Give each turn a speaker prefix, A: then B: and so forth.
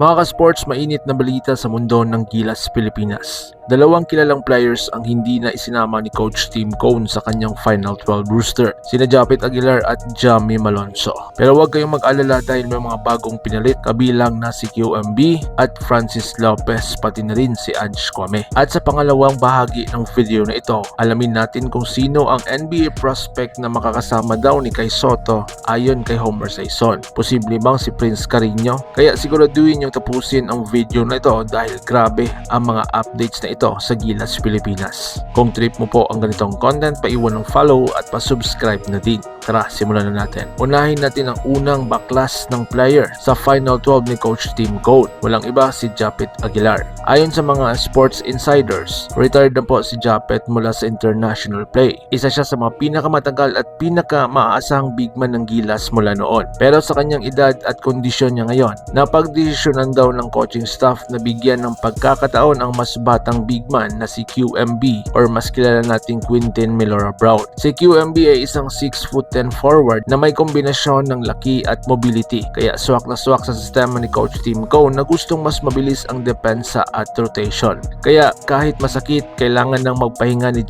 A: Mga ka-sports, mainit na balita sa mundo ng Gilas, Pilipinas. Dalawang kilalang players ang hindi na isinama ni Coach Tim Cone sa kanyang Final 12 rooster, sina Japet Aguilar at Jamie Malonzo. Pero huwag kayong mag-alala dahil may mga bagong pinalit kabilang na si QMB at Francis Lopez pati na rin si Ange Kwame. At sa pangalawang bahagi ng video na ito, alamin natin kung sino ang NBA prospect na makakasama daw ni Kai Soto ayon kay Homer Saison. Posible bang si Prince Carino? Kaya siguraduhin yung tapusin ang video na ito dahil grabe ang mga updates na ito sa Gilas Pilipinas. Kung trip mo po ang ganitong content, paiwan ng follow at pa-subscribe na din. Tara, simulan na natin. Unahin natin ang unang baklas ng player sa Final 12 ni Coach Tim Cone. Walang iba si Japet Aguilar. Ayon sa mga sports insiders, retired na po si Japet mula sa international play. Isa siya sa mga pinakamatagal at pinaka-maaasahang big man ng Gilas mula noon. Pero sa kanyang edad at kondisyon niya ngayon, napagdesisyonan daw ng coaching staff na bigyan ng pagkakataon ang mas batang big man na si QMB or mas kilala nating Quintin Milora Brown. Si QMB ay isang 6 foot 10 forward na may kombinasyon ng laki at mobility kaya swak na swak sa sistema ni Coach Tim Cone na gustong mas mabilis ang depensa at rotation. Kaya kahit masakit, kailangan nang magpahinga ni